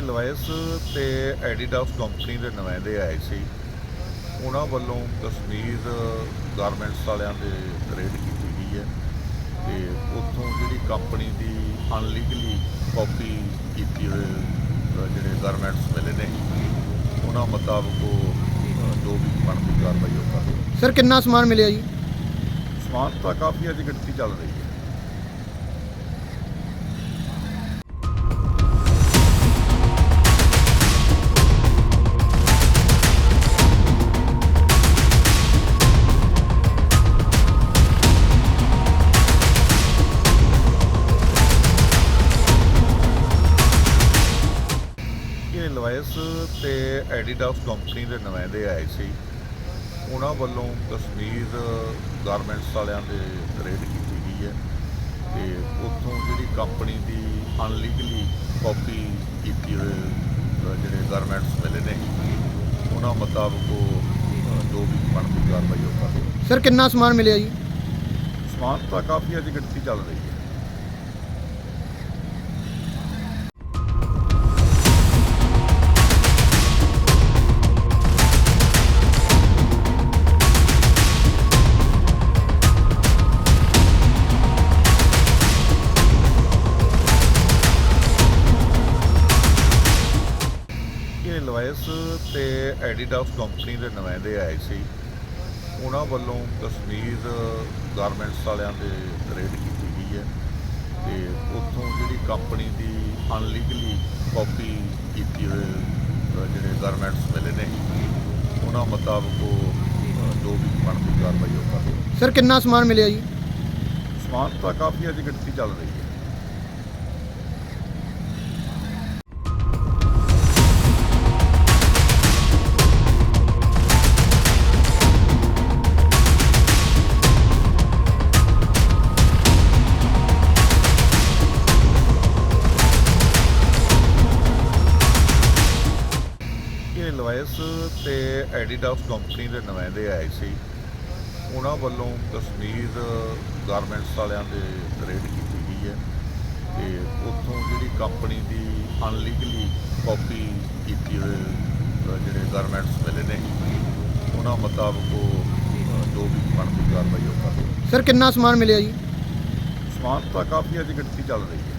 ਲਵਾਇਸ ਤੇ Adidas company ਦੇ ਨੁਮਾਇੰਦੇ ਆਏ ਸੀ। ਉਹਨਾਂ ਵੱਲੋਂ ਕਸ਼ਮੀਰ ਗਾਰਮੈਂਟਸ ਵਾਲਿਆਂ ਦੇ ਰੇਡ ਕੀਤੀ ਗਈ ਹੈ ਤੇ ਉੱਥੋਂ ਜਿਹੜੀ ਕੰਪਨੀ ਦੀ ਅਨਲੀਗਲੀ ਕਾਪੀ ਕੀਤੀ ਹੋਏ ਜਿਹੜੇ ਗਾਰਮੈਂਟਸ ਮਿਲੇ ਨੇ ਉਹਨਾਂ ਮੁਤਾਬਕ ਉਹ ਜੋ ਵੀ ਬਣਦੀ ਕਾਰਵਾਈ ਉਹ ਕਰਦੇ ਸਰ ਕਿੰਨਾ ਸਮਾਨ ਮਿਲਿਆ ਜੀ? ਸਮਾਨ ਤਾਂ ਕਾਫੀ ਅੱਜ ਗਿਣਤੀ ਚੱਲ ਰਹੀ ਹੈ। ਇਹ ਲਵਾਇਸ ਤੇ ਐਡੀਡਾਸ ਕੰਪਨੀ ਦੇ ਨੁਮਾਇੰਦੇ ਆਏ ਸੀ। ਉਹਨਾਂ ਵੱਲੋਂ ਕਸ਼ਮੀਰ ਗਾਰਮੈਂਟਸ ਵਾਲਿਆਂ ਦੇ ਰੇਡ ਕੀਤੀ ਗਈ ਹੈ ਤੇ ਉੱਥੋਂ ਜਿਹੜੀ ਕੰਪਨੀ ਦੀ ਅਨਲੀਗਲੀ ਕਾਪੀ ਕੀਤੀ ਹੋਏ ਜਿਹੜੇ ਗਾਰਮੈਂਟਸ ਮਿਲੇ ਨੇ ਉਹਨਾਂ ਮੁਤਾਬਕ ਉਹ ਜੋ ਵੀ ਬਣਦੀ ਕਾਰਵਾਈ ਉਹ ਕਰਦੇ ਸਰ ਕਿੰਨਾ ਸਮਾਨ ਮਿਲਿਆ ਜੀ? ਸਮਾਨ ਤਾਂ ਕਾਫੀ ਅੱਜ ਗਿਣਤੀ ਚੱਲ ਰਹੀ ਹੈ। ਇਹ ਲਵਾਇਸ ਤੇ ਐਡੀਡਾਸ ਕੰਪਨੀ ਦੇ ਨੁਮਾਇੰਦੇ ਆਏ ਸੀ। ਉਹਨਾਂ ਵੱਲੋਂ ਕਸ਼ਮੀਰ ਗਾਰਮੈਂਟਸ ਵਾਲਿਆਂ ਦੇ ਰੇਡ ਕੀਤੀ ਗਈ ਹੈ ਤੇ ਉੱਥੋਂ ਜਿਹੜੀ ਕੰਪਨੀ ਦੀ ਅਨਲੀਗਲੀ ਕਾਪੀ ਕੀਤੀ ਹੋਏ ਜਿਹੜੇ ਗਾਰਮੈਂਟਸ ਮਿਲੇ ਨੇ ਉਹਨਾਂ ਮੁਤਾਬਕ ਉਹ ਜੋ ਵੀ ਬਣਦੀ ਕਾਰਵਾਈ ਉਹ ਕਰਦੇ ਸਰ ਕਿੰਨਾ ਸਮਾਨ ਮਿਲਿਆ ਜੀ? ਸਮਾਨ ਤਾਂ ਕਾਫੀ ਅੱਜ ਗਿਣਤੀ ਚੱਲ ਰਹੀ ਹੈ। ਇਹ ਲਵਾਇਸ ਤੇ ਐਡੀਡਾਸ ਕੰਪਨੀ ਦੇ ਨੁਮਾਇੰਦੇ ਆਏ ਸੀ। ਉਹਨਾਂ ਵੱਲੋਂ ਕਸ਼ਮੀਰ ਗਾਰਮੈਂਟਸ ਵਾਲਿਆਂ ਦੇ ਰੇਡ ਕੀਤੀ ਗਈ ਹੈ ਤੇ ਉੱਥੋਂ ਜਿਹੜੀ ਕੰਪਨੀ ਦੀ ਅਨਲੀਗਲੀ ਕਾਪੀ ਕੀਤੀ ਹੋਏ ਜਿਹੜੇ ਗਾਰਮੈਂਟਸ ਮਿਲੇ ਨੇ ਉਹਨਾਂ ਮੁਤਾਬਕ ਉਹ ਜੋ ਵੀ ਬਣਦੀ ਕਾਰਵਾਈ ਉਹ ਕਰਦੇ ਸਰ ਕਿੰਨਾ ਸਮਾਨ ਮਿਲਿਆ ਜੀ? ਸਮਾਨ ਤਾਂ ਕਾਫੀ ਅੱਜ ਗਿਣਤੀ ਚੱਲ ਰਹੀ ਹੈ।